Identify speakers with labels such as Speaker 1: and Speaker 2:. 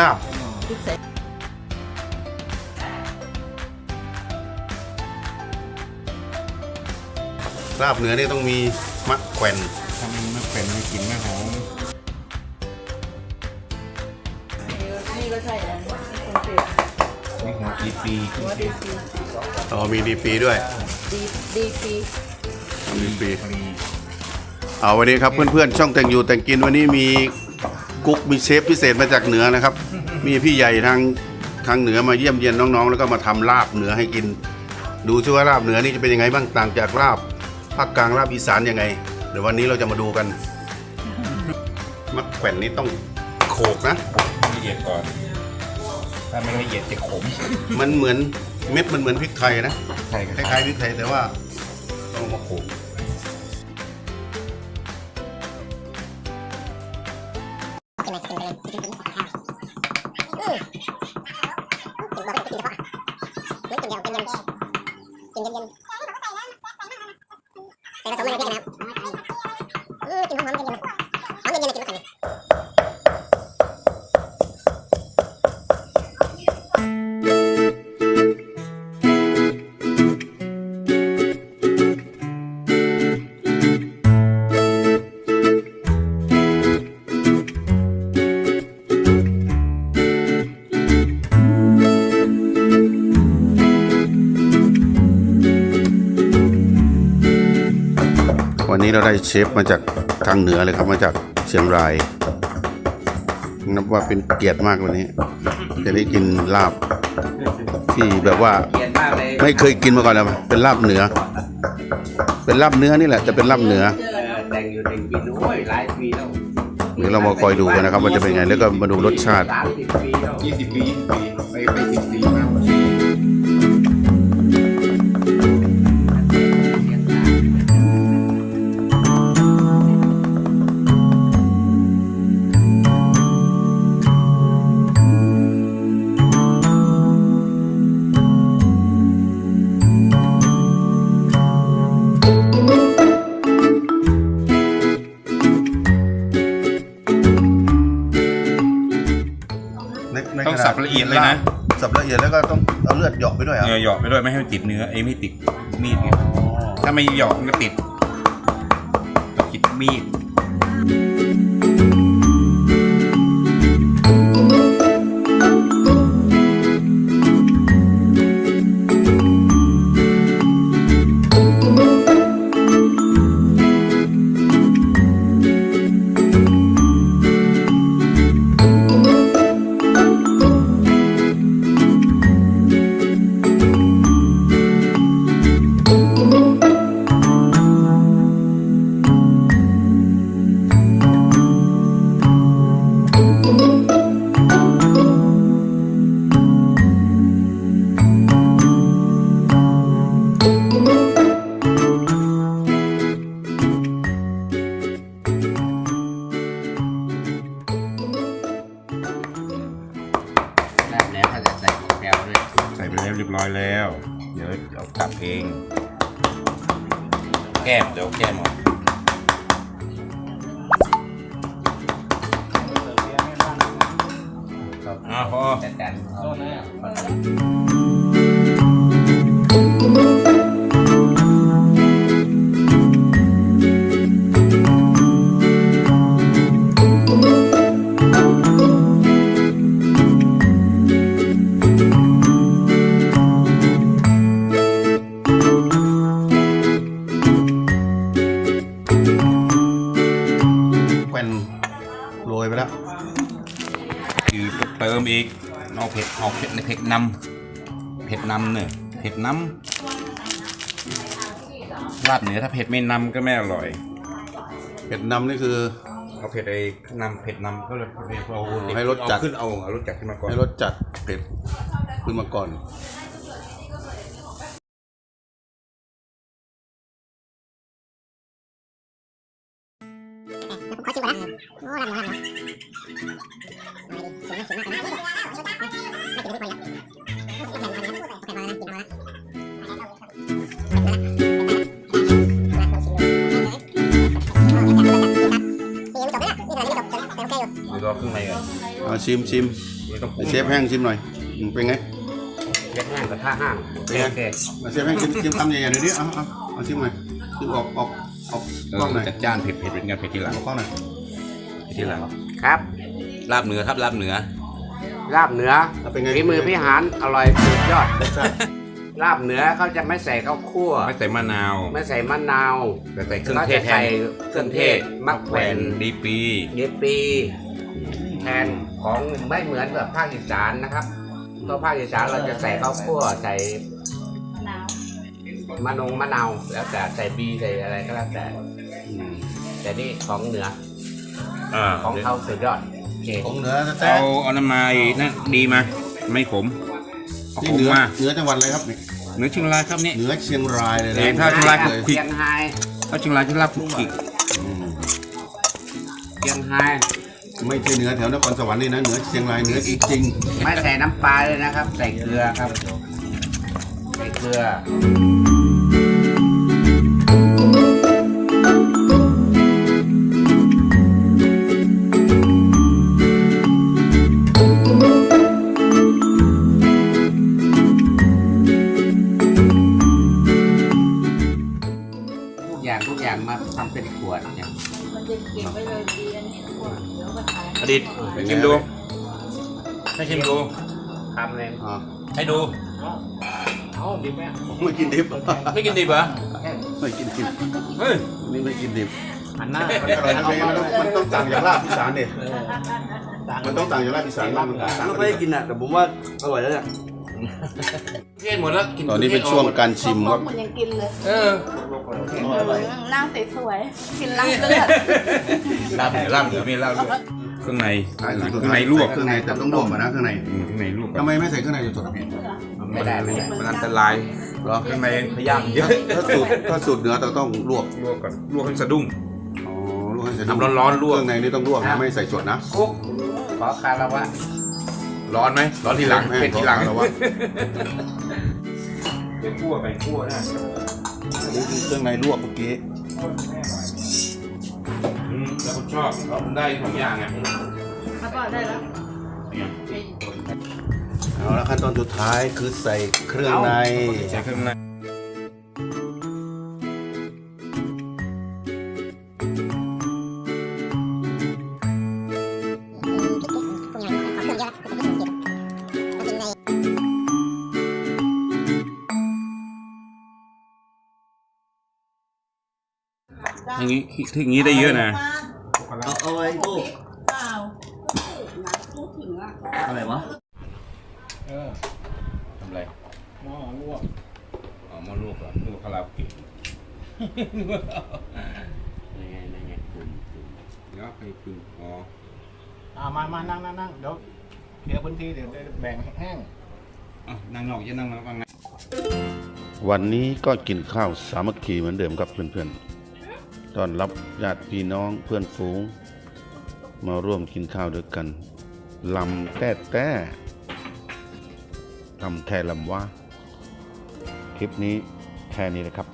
Speaker 1: ลาบ
Speaker 2: พริกใส่
Speaker 1: ลาบเหนือนี่ต้องมีมะแขวน
Speaker 3: ถ้ามันไม่เป็นไม่กินไม่หอม
Speaker 2: นี่ก็ใช่นะคนเปรี้ยว
Speaker 3: นี่หัวปีปีขึ้น
Speaker 2: หัว
Speaker 3: ปี
Speaker 2: ดีปี
Speaker 1: อ๋อมีดีปีด้วย
Speaker 2: ดีดีปี
Speaker 1: ดีปี
Speaker 3: ปี
Speaker 1: เอาวันนี้ครับเพื่อนๆช่องแต่งอยู่แต่งกินวันนี้มีกุ๊กมีเชฟพิเศษมาจากเหนือนะครับ มีพี่ใหญ่ทางทางเหนือมาเยี่ยมเยียนน้องๆ แล้วก็มาทำลาบเหนือให้กิน ดูซิว่าลาบเหนือนี่จะเป็นยังไงบ้างต่างจากลาบภาคกลางลาบอีสานยังไงเดี๋ยววันนี้เราจะมาดูกันมะแขวนนี่ต้องโขกนะ
Speaker 3: ละเอียดก่อน ถ้าไม่ละเอียดจะขม
Speaker 1: มันเหมือนเม็ดมันเหมือนพริกไทยนะ
Speaker 3: ใช่
Speaker 1: ค
Speaker 3: ค
Speaker 1: ล้า
Speaker 3: ล้ายย
Speaker 1: ๆพริกไทยแต่ว่าต้องเอามาโขก วันนี้เราได้เชฟมาจากทางเหนือเลยครับมาจากเชียงรายนับว่าเป็นเกียรติมากวันนี้ จะได้กินลาบที่แบบว่า
Speaker 4: เปลี่ยนมากเลย
Speaker 1: ไม่เคยกินมาก่อนเลยเป็นลาบเหนือ เป็นลาบเนื้อนี่แหละแต่เป็นลาบเหนือ
Speaker 4: เออแต่งอยู่แต่งกินโอ้ยหลายปีแล้ว
Speaker 1: เดี๋ยวเรามาคอยดูกันนะครับว่าจะเป็นไงแล้วก็มาดูรสชาติ
Speaker 4: สามสิบปีแล้ว
Speaker 3: ยี่สิบปียี่สิบปีไปไปสิบปีมาก กว่า
Speaker 1: ในใน
Speaker 3: ต้อง
Speaker 1: ขณ
Speaker 3: สับละเอียดเลยนะ
Speaker 1: สับละเอียดแล้วก็ต้องเอาเลือดเหยาะไปด้วยเหรอะ
Speaker 3: เออหยอกไปด้วยไม่ให้มันติดเนื้อไอ้ไม่ติดมีดไงถ้าไม่หยอกมันก็ติดต้องติดมีด อยแล้ว เดี๋ยวเอากลับเอง แก้มเดี๋ยวแก้มออกอ่าพอ
Speaker 4: แต่แต่โทษน
Speaker 3: เอาเผ็ดเอาเผ็ดในเผ็ดนำเผ็ดนำเนี่ยเผ็ดน้ำลาบเหนือถ้าเผ็ดไม่นำก็ไม่อร่อย
Speaker 1: เผ็ดนำนี่คือ
Speaker 3: เอาเผ็ดไอ้นำเผ็ดนำก็เลยเอา
Speaker 1: ให้รสจัด
Speaker 3: เอาขึ้นเอาเอารสจัดขึ้นมาก่อน
Speaker 1: ให้รสจัดเผ็ดขึ้นมาก่อน
Speaker 5: ขอชิมก่อนนะโอ้ลำเนาลำเนามาดิถึงมากถึงมากนะไม่ถึงไม่พอยังโอเคพอแล้วโอเคพอแล้วนะกินพอแล้วนี่ยังไม่จบนะนี่ขนาดนี้ไม่จบแต่โอเคอยู่
Speaker 3: เดี๋ยวรอข้างในก่อน
Speaker 1: เอาชิมชิม
Speaker 3: เดี๋ยวต้องปรุง
Speaker 1: เชฟแห้งชิมหน่อยอืมเป็นไง
Speaker 4: เช็ดแห้งกระทะห้าง
Speaker 1: เป็นไง
Speaker 4: โอเค
Speaker 1: มาเชฟแห้งชิมชิมคำใหญ่ๆหน่อยดิเอาเอาเอาชิมหน่อยชิมออกออก ออก
Speaker 3: เอก
Speaker 1: ล้องหน่
Speaker 3: อ
Speaker 1: อย
Speaker 3: จัดจ้านเผ็ดเผ็ดเป็นกันเผ็ดทีหลัง
Speaker 1: ออกกล้องหน่อย
Speaker 3: เผ็ดทีหลัง
Speaker 4: ครับ
Speaker 3: ลาบเหนือครับลาบเหนือ
Speaker 4: ลาบเหนือ
Speaker 1: เอาเป็นไง
Speaker 4: ฝีมือพี่หานอร่อยสุดยอด ลาบเหนือเขาจะไม่ใส่ข้าวคั่ว
Speaker 3: ไม่ใส่มะนาว
Speaker 4: ไม่ใส่มะนาว
Speaker 3: แต่ใส่เครื่อง
Speaker 4: เขา
Speaker 3: เท
Speaker 4: จะ
Speaker 3: ศแท
Speaker 4: ใส่
Speaker 3: น
Speaker 4: เครื่องเทศมะแขวน
Speaker 3: ดีปี
Speaker 4: เยปีแทนของไม่เหมือนกับภาคอีสานนะครับเพราะภาคอีสานเราจะใส่ข้าวคั่วใส่
Speaker 2: มะนาว
Speaker 4: มะนงมะนาวแล้วแต่ใส่บีใส่อะไรก็แล้วแต่
Speaker 1: อืม
Speaker 4: แต่นี่ของเหนือ
Speaker 3: อ่า
Speaker 4: ของเขาสุดยอดโอเค
Speaker 1: ของเหนือแต่
Speaker 3: เอาเอาน้ำมาอีกนั่นดีมาไม่ขมเอา
Speaker 1: นี่
Speaker 3: ข
Speaker 1: เห
Speaker 3: ม
Speaker 1: นือ
Speaker 3: มา
Speaker 1: เหนือจังหวัดอะไรครับนี่
Speaker 3: เหนือเชียงรายครับนี่
Speaker 1: เหนือเชียงรายเลยนะ
Speaker 3: แต่ถ้าเชียงราย
Speaker 1: เลย
Speaker 4: เชียงไฮ้
Speaker 3: เอาเชียงรายที่ลาบคุกกิก
Speaker 1: อืม
Speaker 4: เชียงไฮ้
Speaker 1: ไม่ใช่เหนือแถวนครสวรรค์นี่นะเหนือเชียงรายเหนือจริง
Speaker 4: ไม่ใส่น้ำปลาเลยนะครับ ใส่เกลือครับ ใส่เกลือ อดี
Speaker 3: ตชิมดูให้ชิมดู
Speaker 4: ทำเลย
Speaker 1: ๆอ่า
Speaker 3: ให้ดู
Speaker 1: ไม่กินดิบ
Speaker 3: ไม่กินดิบเหรอ
Speaker 1: ไม่กินดิบ
Speaker 3: เฮ้ย
Speaker 1: นี่ไม่กินดิบ
Speaker 4: อันหน้า
Speaker 1: มันอร่อยนะมันต้องมันต้องต่างจากลาบอีสานเด็มันต้องต่างจากลาบอีสานมากมันต่าง
Speaker 6: ไม่ได้กินอะแต่ผมว่าอร่อยแล้วเนี่ย
Speaker 3: เพี้ยนหมดแล้วกิน
Speaker 1: ตอนนี้เป็นช่วงการชิม
Speaker 2: พ
Speaker 1: ควรั
Speaker 2: ก
Speaker 1: บ
Speaker 2: มันยังกินเลย
Speaker 3: เออ
Speaker 2: นั่งสวยๆกินล้างเลือด
Speaker 3: ลาบเหนือลาบเหนือไม่ลาบด้วย เครื่องใน
Speaker 1: ใช่
Speaker 3: เครื่องในลวก
Speaker 1: เครื่องในแต่ต้องลวกมานะเครื่องใน
Speaker 3: อืมเครื่องในลวก
Speaker 1: ทำไมไม่ใส่เครื่องในอยู่ตัวพี่
Speaker 4: ไม่ได้ไม่ได้
Speaker 3: มันอันตราย
Speaker 1: เหรอ
Speaker 3: เครื่องในพยายามเยอะ
Speaker 1: ถ้าสูตรถ้าสูตรเหนือเราต้องลวก
Speaker 3: ลวกก่อนลวกให้สะดุ้ง
Speaker 1: อ๋อลวกให้เสร็จ
Speaker 3: น้ำร้อนๆลวก
Speaker 1: เครื่องในนี่ต้องลวกนะไม่ใส่สดนะ
Speaker 4: คุกขอคารวะ
Speaker 3: ร้อนไหมร้อนทีหลัง
Speaker 1: แม่
Speaker 3: เผ็ดทีหลัง
Speaker 1: ขอคารวะ
Speaker 3: ไปคั่วไปคั่วนะ
Speaker 1: อันนี้คือเครื่องในลวกเมื่อกี้
Speaker 3: อืมแล้วผมชอบผมได้ทุกอย่างไง
Speaker 2: แล้วก็ได้แล้ว
Speaker 1: เอาละขั้นตอนสุดท้ายคือใส่เครื่องใน
Speaker 3: ใช้เครื่องใน อย่างนี้ที่อย่างนี้ได้เยอะนะ
Speaker 6: เอาเอาไว้ตู้
Speaker 2: เปล่า
Speaker 6: อะไรวะ
Speaker 3: ทำไรหม้อลวกอ๋อหม้อลวกเหรอลวกคาราโอเกะ
Speaker 4: นี่ไงนี่ไงคุณ
Speaker 3: แล้วใครปรุงอ๋อ
Speaker 7: อ่ามามานั่งนั่งนั่งเดี๋ยวเคลียร์พื้นที่เดี๋ยวจะแบ่งแห้ง
Speaker 3: อะนั่งนอกจะนั่งฟังไง
Speaker 1: วันนี้ก็กินข้าวสามัคคีเหมือนเดิมครับเพื่อนๆ ต้อนรับญาติพี่น้องเพื่อนฝูง มาร่วมกินข้าวด้วยกันลำแต้แต้ลำแทลำว่า คลิปนี้แค่นี้นะครับ